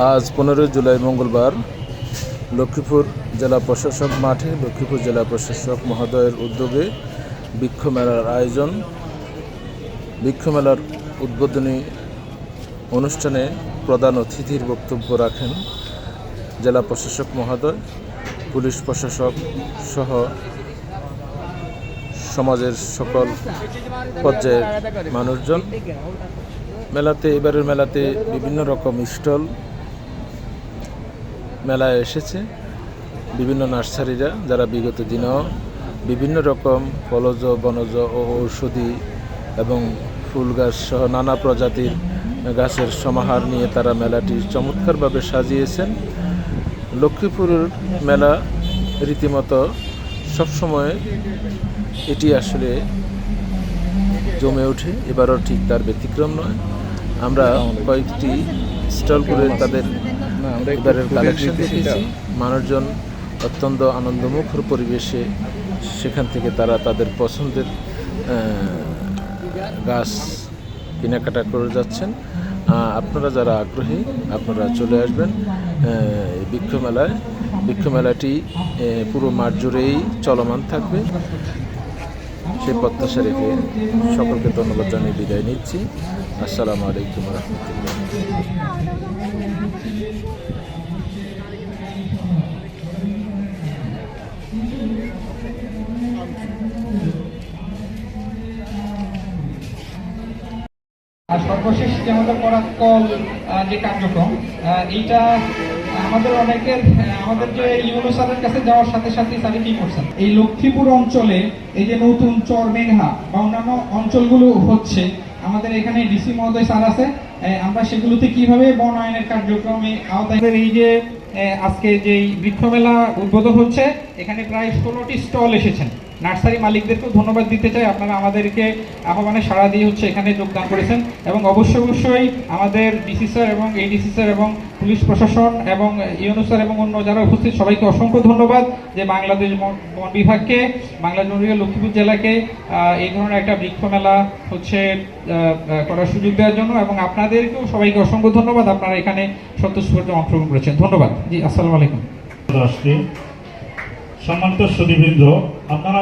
আজ পনেরোই জুলাই মঙ্গলবার লক্ষ্মীপুর জেলা প্রশাসক মাঠে লক্ষ্মীপুর জেলা প্রশাসক মহোদয়ের উদ্যোগে বৃক্ষ মেলার আয়োজন। বৃক্ষ মেলার উদ্বোধনী অনুষ্ঠানে প্রধান অতিথির বক্তব্য রাখেন জেলা প্রশাসক মহোদয়, পুলিশ প্রশাসক সহ সমাজের সকল পর্যায়ের মানুষজন। মেলাতে, এবারের মেলাতে বিভিন্ন রকম স্টল মেলায় এসেছে। বিভিন্ন নার্সারিরা যারা বিগত দিনেও বিভিন্ন রকম ফলজ, বনজ ও ঔষধি এবং ফুল গাছ সহ নানা প্রজাতির গাছের সমাহার নিয়ে তারা মেলাটি চমৎকারভাবে সাজিয়েছেন। লক্ষ্মীপুরের মেলা রীতিমতো সবসময় এটি আসলে জমে ওঠে, এবারও ঠিক তার ব্যতিক্রম নয়। আমরা কয়েকটি স্টল করে তাদের এবারের কালেকশন দেখেছি মানুষজন অত্যন্ত আনন্দমুখর পরিবেশে সেখান থেকে তারা তাদের পছন্দের গাছ কেনাকাটা করে যাচ্ছেন। আপনারা যারা আগ্রহী আপনারা চলে আসবেন বৃক্ষ মেলায় বৃক্ষ মেলাটি পুরো মাঠ জুড়েই চলমান থাকবে। সেই প্রত্যাশা রেখে সকলকে ধন্যবাদ জানিয়ে বিদায় নিচ্ছি। আসসালামু আলাইকুম রহমতুল্লাহ। আর সর্বশেষ যে আমাদের আহ, যে কার্যক্রম এইটা আমাদের অনেকের আমাদের যে ইউনো কাছে যাওয়ার সাথে সাথে স্যারে কি করছেন? এই লক্ষ্মীপুর অঞ্চলে এই যে নতুন চর মেঘা বা অন্যান্য অঞ্চলগুলো হচ্ছে আমাদের এখানে ডিসি মহোদয় স্যার আছে। আমরা সেগুলোতে কীভাবে বনায়নের কার্যক্রমে আওতায় এই যে আজকে যে বৃক্ষমেলা উদ্বোধন হচ্ছে, এখানে প্রায় ষোলোটি স্টল এসেছেন। নার্সারি মালিকদেরকেও ধন্যবাদ দিতে চাই। আপনারা আমাদেরকে আহ্বানে সাড়া দিয়ে হচ্ছে এখানে যোগদান করেছেন এবং অবশ্যই অবশ্যই আমাদের ডিসি স্যার এবং এডিসি স্যার এবং পুলিশ প্রশাসন এবং ইউনু স্যার এবং অন্য যারা উপস্থিত, সবাইকে অসংখ্য ধন্যবাদ যে বাংলাদেশ বন বন বিভাগকে, বাংলা জরুরি লক্ষ্মীপুর জেলাকে এই ধরনের একটা বৃক্ষ মেলা হচ্ছে করার সুযোগ দেওয়ার জন্য এবং আপনাদেরকেও সবাইকে অসংখ্য ধন্যবাদ। আপনারা এখানে স্বতঃস্ফূর্ত অংশগ্রহণ করেছেন। ধন্যবাদ। জি, আসসালামু আলাইকুম। সম্মানিত সুদীবৃন্দ আপনারা